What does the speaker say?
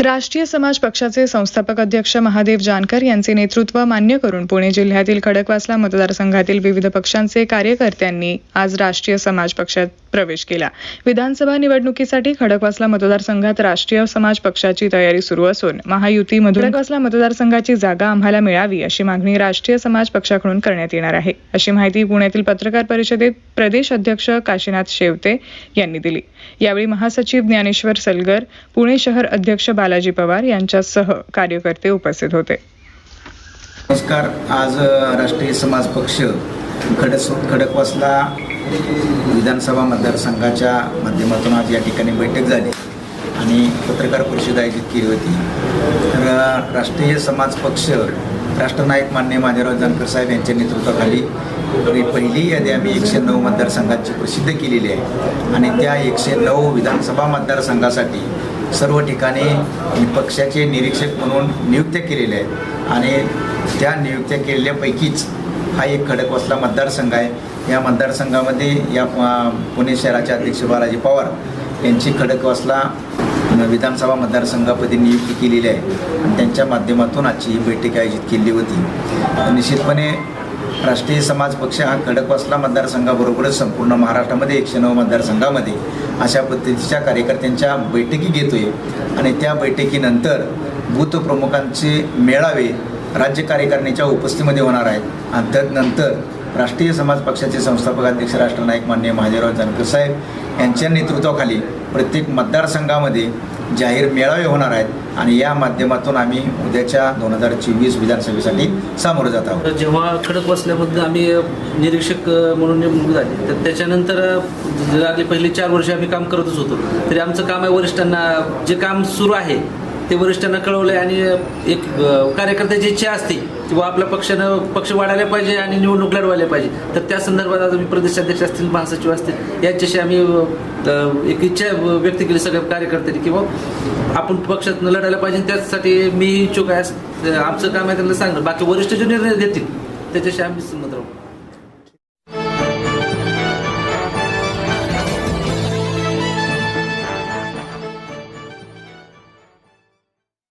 राष्ट्रीय समाज पक्षाचे संस्थापक अध्यक्ष महादेव जानकर यांचे नेतृत्व मान्य करून पुणे जिल्ह्यातील खडकवासला मतदारसंघातील विविध पक्षांचे कार्यकर्त्यांनी आज राष्ट्रीय समाज पक्षात प्रवेश केला. विधानसभा निवडणुकीसाठी खडकवासला मतदारसंघात राष्ट्रीय समाज पक्षाची तयारी सुरू असून महायुतीमधून खडकवासला मतदारसंघाची जागा आम्हाला मिळावी अशी मागणी राष्ट्रीय समाज पक्षाकडून करण्यात येणार आहे. अशी माहिती पुण्यातील पत्रकार परिषदेत प्रदेश अध्यक्ष काशीनाथ शेवते यांनी दिली. यावेळी महासचिव ज्ञानेश्वर सलगर पुणे शहर अध्यक्ष बालाजी पवार यांच्यासह कार्यकर्ते उपस्थित होते. नमस्कार. आज राष्ट्रीय समाज पक्ष खडस खडकवासला विधानसभा मतदारसंघाच्या माध्यमातून आज या ठिकाणी बैठक झाली आणि पत्रकार परिषद आयोजित केली होती. तर राष्ट्रीय समाज पक्ष राष्ट्रनायक मान्य माधवराव जानकर साहेब यांच्या नेतृत्वाखाली पहिली यादी आम्ही एकशे नऊ मतदारसंघाची प्रसिद्ध केलेली आहे. आणि त्या एकशे नऊ विधानसभा मतदारसंघासाठी सर्व ठिकाणी पक्षाचे निरीक्षक म्हणून नियुक्त्या केलेल्या आहेत. आणि त्या नियुक्त्या केलेल्यापैकीच हा एक खडकवासला मतदारसंघ आहे. या मतदारसंघामध्ये या पुणे शहराचे अध्यक्ष बालाजी पवार यांची खडकवासला विधानसभा मतदारसंघापदी नियुक्ती केलेली आहे. आणि त्यांच्या माध्यमातून आजची ही बैठक आयोजित केली होती. निश्चितपणे राष्ट्रीय समाज पक्ष हा खडकवासला मतदारसंघाबरोबरच संपूर्ण महाराष्ट्रामध्ये एकशे नऊ मतदारसंघामध्ये अशा पद्धतीच्या कार्यकर्त्यांच्या बैठकी घेतोय. आणि त्या बैठकीनंतर बूथ प्रमुखांचे मेळावे राज्य कार्यकारिणीच्या उपस्थितीमध्ये होणार आहेत आणि त्यानंतर राष्ट्रीय समाज पक्षाचे संस्थापक अध्यक्ष राष्ट्रनायक मान्य महादेवराव जानकर साहेब यांच्या नेतृत्वाखाली प्रत्येक मतदारसंघामध्ये जाहीर मेळावे होणार आहेत. आणि या माध्यमातून आम्ही उद्याच्या दोन हजार चोवीस विधानसभेसाठी सामोरं जात आहोत. तर जेव्हा खडक बसल्याबद्दल आम्ही निरीक्षक म्हणून नेमणूक झाली. तर त्याच्यानंतर अ, लागली पहिली चार वर्ष आम्ही काम करतच होतो. तरी आमचं काम आहे वरिष्ठांना जे काम सुरू आहे ते वरिष्ठांना कळवलंय आणि एक कार्यकर्त्याची इच्छा असते किंवा आपल्या पक्षानं पक्ष वाढायला पाहिजे आणि निवडणूक लढवायला पाहिजे. तर त्या संदर्भात आज आम्ही प्रदेशाध्यक्ष असतील महासचिव असतील यांच्याशी आम्ही एक इच्छा व्यक्त केली सगळ्या कार्यकर्त्यांनी किंवा आपण पक्षात लढायला पाहिजे त्यासाठी मी इच्छुक आहे. आमचं काम आहे त्यांना सांगणं. बाकी वरिष्ठ जे निर्णय देतील त्याच्याशी आम्ही संमत राहू.